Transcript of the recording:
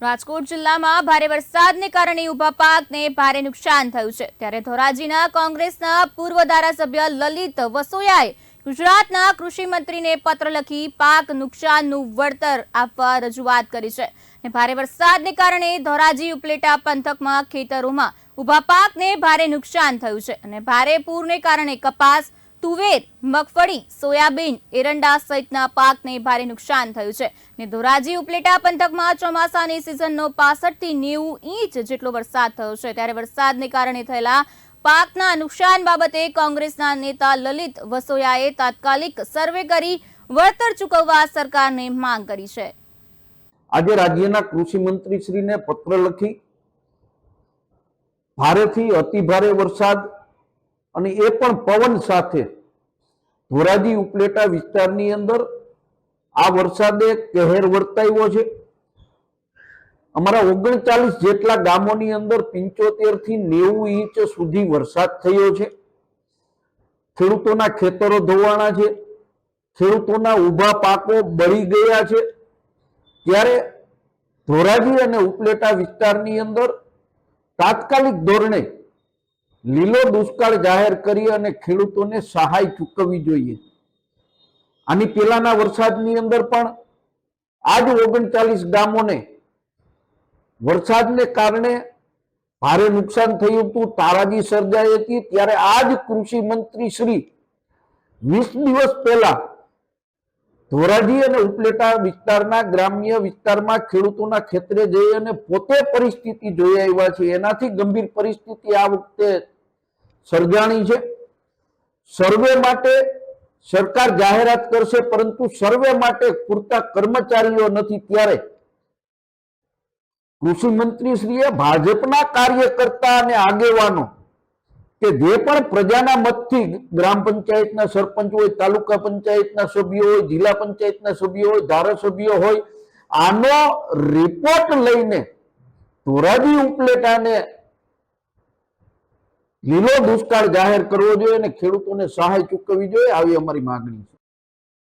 રાજકોટ જિલ્લામાં ભારે વરસાદને કારણે ઊભા પાકને ભારે નુકસાન થયું છે. ત્યારે ધોરાજીના કોંગ્રેસના પૂર્વ ધારાસભ્ય લલિત વસોયાએ ગુજરાતના કૃષિ મંત્રીને પત્ર લખી પાક નુકસાનનું વળતર આપવા રજૂઆત કરી છે ને ભારે વરસાદને કારણે ધોરાજી ઉપલેટા પંથકમાં ખેતરોમાં ઊભા પાકને ભારે નુકસાન થયું છે અને ભારે પૂરને કારણે કપાસ તુવેર, મગફળી, સોયાબીન, એરંડા સહિતના પાકને ભારે નુકસાન થયું છે. ને ધોરાજી ઉપલેટા પંથકમાં ચોમાસાની સિઝનનો પાસઠથી નેવું ઇંચ જેટલો વરસાદ થયો છે. ત્યારે વરસાદને કારણે થયેલા પાકના નુકસાન બાબતે કોંગ્રેસના નેતા લલિત વસોયાએ તાત્કાલિક સર્વે કરી વળતર ચૂકવવા સરકારને માંગ કરી છે. આજે રાજ્યના કૃષિ મંત્રી પત્ર લખી, ભારેથી અતિ વરસાદ અને એ પણ પવન સાથે. ધોરાજી ઉપલેટા વિસ્તારની અંદર આ વરસાદે કહેર વર્તાવ્યો છે. અમારા ઓગણચાલીસ જેટલા ગામોની અંદર પિંચોતેરથી નેવું ઇંચ સુધી વરસાદ થયો છે. ખેડૂતોના ખેતરો ધોવાણા છે. ખેડૂતોના ઊભા પાકો બળી ગયા છે. ત્યારે ધોરાજી અને ઉપલેટા વિસ્તારની અંદર તાત્કાલિક ધોરણે લીલો દુષ્કાળ જાહેર કરી અને ખેડૂતોને સહાય ચૂકવવી જોઈએ. આની પહેલાના વરસાદની અંદર પણ આજ ઓગણચાલીસ ગામોને વરસાદને કારણે ભારે નુકસાન થયું હતું, તારાજી સર્જાઈ હતી, ત્યારે આજ કૃષિ મંત્રી શ્રી વીસ દિવસ પહેલા ધોરાજી અને ઉપલેટા વિસ્તારના ગ્રામ્ય વિસ્તારમાં ખેડૂતોના ખેતરે જઈ અને પોતે પરિસ્થિતિ જોઈ આવ્યા છે. એનાથી ગંભીર પરિસ્થિતિ આ વખતે સર્જાણી છે. સર્વે માટે સરકાર જાહેરાત કરશે, પરંતુ સર્વે માટે પૂરતા કર્મચારીઓ નથી ત્યારે. કૃષિ મંત્રી શ્રીએ ભાજપના કાર્યકર્તા અને આગેવાનો, કે જે પણ પ્રજાના મતથી ગ્રામ પંચાયતના સરપંચ હોય, તાલુકા પંચાયતના સભ્યો હોય, જિલ્લા પંચાયતના સભ્યો હોય, ધારાસભ્યો હોય, આનો રિપોર્ટ લઈને ધોરાજી ઉપલેટાને લીલો દુષ્કાળ જાહેર કરવો જોઈએ અને ખેડૂતોને સહાય ચૂકવવી જોઈએ આવી અમારી માગણી છે.